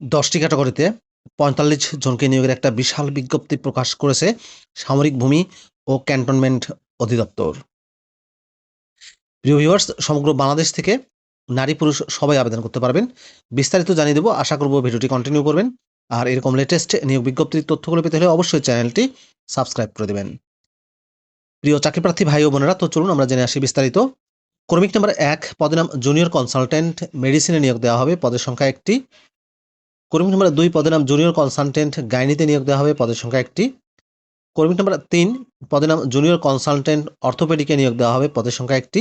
দশটি ক্যাটাগরিতে পঁয়তাল্লিশ জনকে নিয়োগের একটা বিশাল বিজ্ঞপ্তি প্রকাশ করেছে সামরিক ভূমি ও ক্যান্টনমেন্ট অধিদপ্তর। প্রিয় ভিউয়ার্স সমগ্র বাংলাদেশ থেকে নারী পুরুষ সবাই আবেদন করতে পারবেন। বিস্তারিত জানিয়ে দেবো, আশা করব ভিডিওটি কন্টিনিউ করবেন। আর এরকম লেটেস্ট নিয়োগ বিজ্ঞপ্তির তথ্যগুলো পেতে হলে অবশ্যই চ্যানেলটি সাবস্ক্রাইব করে দেবেন। প্রিয় চাকরিপ্রার্থী ভাই ও বোনেরা, তো চলুন আমরা জেনে আসি বিস্তারিত। কর্মিক নাম্বার এক পদের নাম জুনিয়র কনসালটেন্ট মেডিসিনে নিয়োগ দেওয়া হবে। পদের সংখ্যা একটি। কর্মী নম্বর দুই পদের নাম জুনিয়র কনসালটেন্ট গাইনিতে নিয়োগ দেওয়া হবে। পদের সংখ্যা একটি। কর্মী নম্বর তিন পদের নাম জুনিয়র কনসালটেন্ট অর্থোপেডিকে নিয়োগ দেওয়া হবে। পদের সংখ্যা একটি।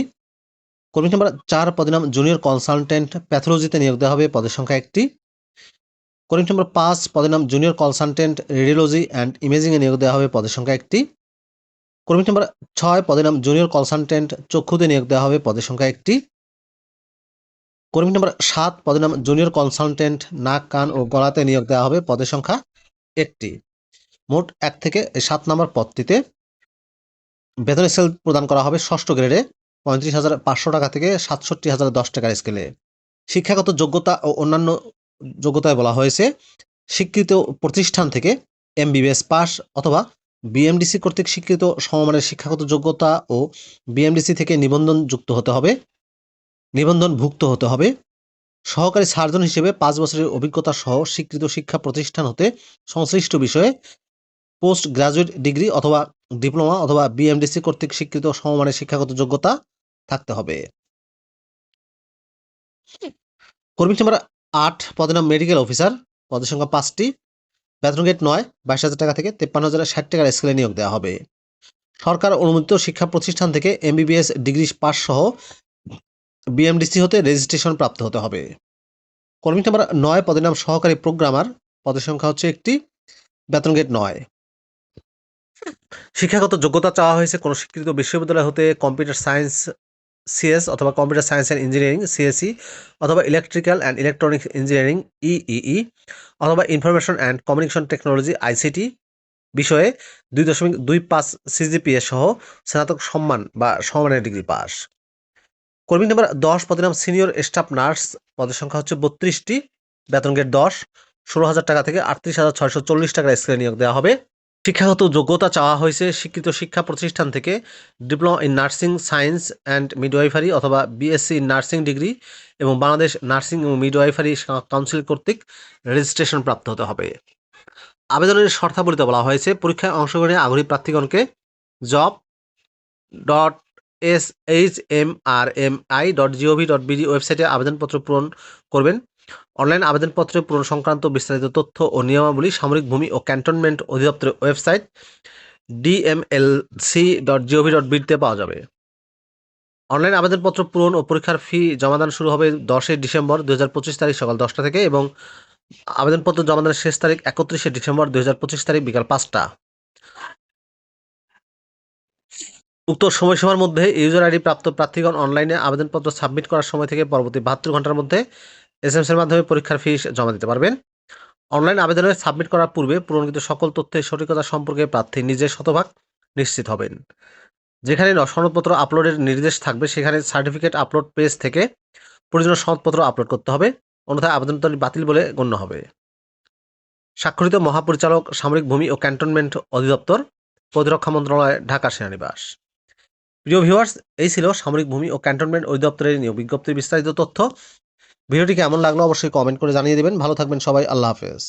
কর্মী নম্বর চার পদের নাম জুনিয়র কনসালটেন্ট প্যাথোলজিতে নিয়োগ দেওয়া হবে। পদের সংখ্যা একটি। কর্মী নম্বর পাঁচ পদের নাম জুনিয়র কনসালটেন্ট রেডিওলজি অ্যান্ড ইমেজিংয়ে নিয়োগ দেওয়া হবে। পদের সংখ্যা একটি। কর্মী নম্বর ছয় পদের নাম জুনিয়র কনসালটেন্ট চক্ষুতে নিয়োগ দেওয়া হবে। পদের সংখ্যা একটি। কর্মী নম্বর সাত, পদের নাম জুনিয়র কনসালটেন্ট, নাক, কান ও গলাতে নিয়োগ দেওয়া হবে। পদের সংখ্যা একটি। মোট এক থেকে সাত নম্বর পদটিতে বেতন স্কেল প্রদান করা হবে ষষ্ঠ গ্রেডে, পঁয়ত্রিশ হাজার পাঁচশো টাকা থেকে সাতষট্টি হাজার দশ টাকার স্কেলে। শিক্ষাগত যোগ্যতা ও অন্যান্য যোগ্যতায় বলা হয়েছে, স্বীকৃত প্রতিষ্ঠান থেকে এমবিবিএস পাস অথবা বিএমডিসি কর্তৃক স্বীকৃত সমমানের শিক্ষাগত যোগ্যতা ও বিএমডিসি থেকে নিবন্ধন যুক্ত হতে হবে। নিবন্ধনভুক্ত হতে হবে। সহকারী সার্জন হিসেবে পাঁচ বছরের অভিজ্ঞতা সহ স্বীকৃত শিক্ষা প্রতিষ্ঠান হতে সংশ্লিষ্ট বিষয়ে পোস্ট গ্রাজুয়েট ডিগ্রি অথবা ডিপ্লোমা অথবা বিএমডিসি কর্তৃক স্বীকৃত সমমানের শিক্ষাগত যোগ্যতা থাকতে হবে। কর্মী নাম্বার আট পদের নাম মেডিকেল অফিসার, পদের সংখ্যা পাঁচটি। বেতন গেট নয়, বাইশ হাজার টাকা থেকে তেপ্পান্ন হাজার ষাট টাকার স্কেলে নিয়োগ দেওয়া হবে। সরকার অনুমোদিত শিক্ষা প্রতিষ্ঠান থেকে এমবিবিএস ডিগ্রি পাস সহ বিএমডিসি হতে রেজিস্ট্রেশন প্রাপ্ত হতে হবে। কর্মী নাম্বার নয়, পদের নাম সহকারী প্রোগ্রামার পদের সংখ্যা হচ্ছে একটি, বেতন গেট নয়। শিক্ষাগত যোগ্যতা চাওয়া হয়েছে কোনো স্বীকৃত বিশ্ববিদ্যালয় হতে কম্পিউটার সায়েন্স, সিএস অথবা computer science and engineering CSE অথবা electrical and electronics engineering, EEE, অথবা information and communication technology, ICT বিষয়ে দুই দশমিক দুই পাঁচ সিজিপিএ সহ স্নাতক সম্মান বা সম্মানের ডিগ্রি পাস। কর্মী নাম্বার দশ, পদের নাম সিনিয়র স্টাফ নার্স। পদের সংখ্যা হচ্ছে বত্রিশটি, বেতন গেট দশ। ষোলো হাজার টাকা থেকে আটত্রিশ হাজার ছয়শো চল্লিশ টাকার স্কেলে নিয়োগ দেওয়া হবে। শিক্ষাগত যোগ্যতা চাওয়া হয়েছে স্বীকৃত শিক্ষা প্রতিষ্ঠান থেকে। Diploma in nursing science and midwifery অথবা বিএসসি ইন নার্সিং ডিগ্রি এবং বাংলাদেশ নার্সিং এবং মিডওয়াইফারি কাউন্সিল কর্তৃক রেজিস্ট্রেশন প্রাপ্ত হতে হবে। আবেদনের শর্তাবলীতে বলা হয়েছে, পরীক্ষায় অংশগ্রহণে আগ্রহী প্রার্থীগণকে job dot S H M R M I dot GOV dot BD ওয়েবসাইটে আবেদনপত্র পূরণ করবেন। অনলাইন আবেদনপত্র পূরণ সংক্রান্ত বিস্তারিত তথ্য ও নিয়মাবলী, সামরিক ভূমি ও ক্যান্টনমেন্ট অধিদপ্তরের website DMLC dot GOV dot বিডিতে পাওয়া যাবে। অনলাইন আবেদনপত্র পূরণ ও পরীক্ষার ফি জমাদান শুরু হবে দশই ডিসেম্বর দু হাজার পঁচিশ তারিখ সকাল দশটা থেকে এবং আবেদনপত্র জমাদানের শেষ তারিখ একত্রিশে ডিসেম্বর দু হাজার পঁচিশ তারিখ বিকাল পাঁচটা। উক্ত সময়সীমার মধ্যে ইউজার আইডি প্রাপ্ত প্রার্থীগণ অনলাইনে আবেদনপত্র সাবমিট করার সময় থেকে পরবর্তী বাহাত্তর ঘণ্টার মধ্যে এস এর মাধ্যমে পরীক্ষার ফি জমা দিতে পারবেন। অনলাইন আবেদনে সাবমিট করার পূর্বে পূরণকৃত সকল তথ্যের সঠিকতা সম্পর্কে প্রার্থী নিজে শতভাগ নিশ্চিত হবেন। যেখানে সনদপত্র আপলোডের নির্দেশ থাকবে, সেখানে সার্টিফিকেট আপলোড পেজ থেকে প্রয়োজনীয় সনদপত্র আপলোড করতে হবে, অন্যথায় আবেদনটি বাতিল বলে গণ্য হবে। স্বাক্ষরিত মহাপরিচালক, সামরিক ভূমি ও ক্যান্টনমেন্ট অধিদপ্তর, প্রতিরক্ষা মন্ত্রণালয় ঢাকা সেনানিবাস। প্রিয় ভিউয়ার্স এই ছিল সামরিক ভূমি ও ক্যান্টনমেন্ট অধিদপ্তরের নিয়োগ বিজ্ঞপ্তির বিস্তারিত তথ্য। ভিডিওটি কেমন লাগল অবশ্যই কমেন্ট করে জানিয়ে দেবেন। ভালো থাকবেন সবাই। আল্লাহ হাফেজ।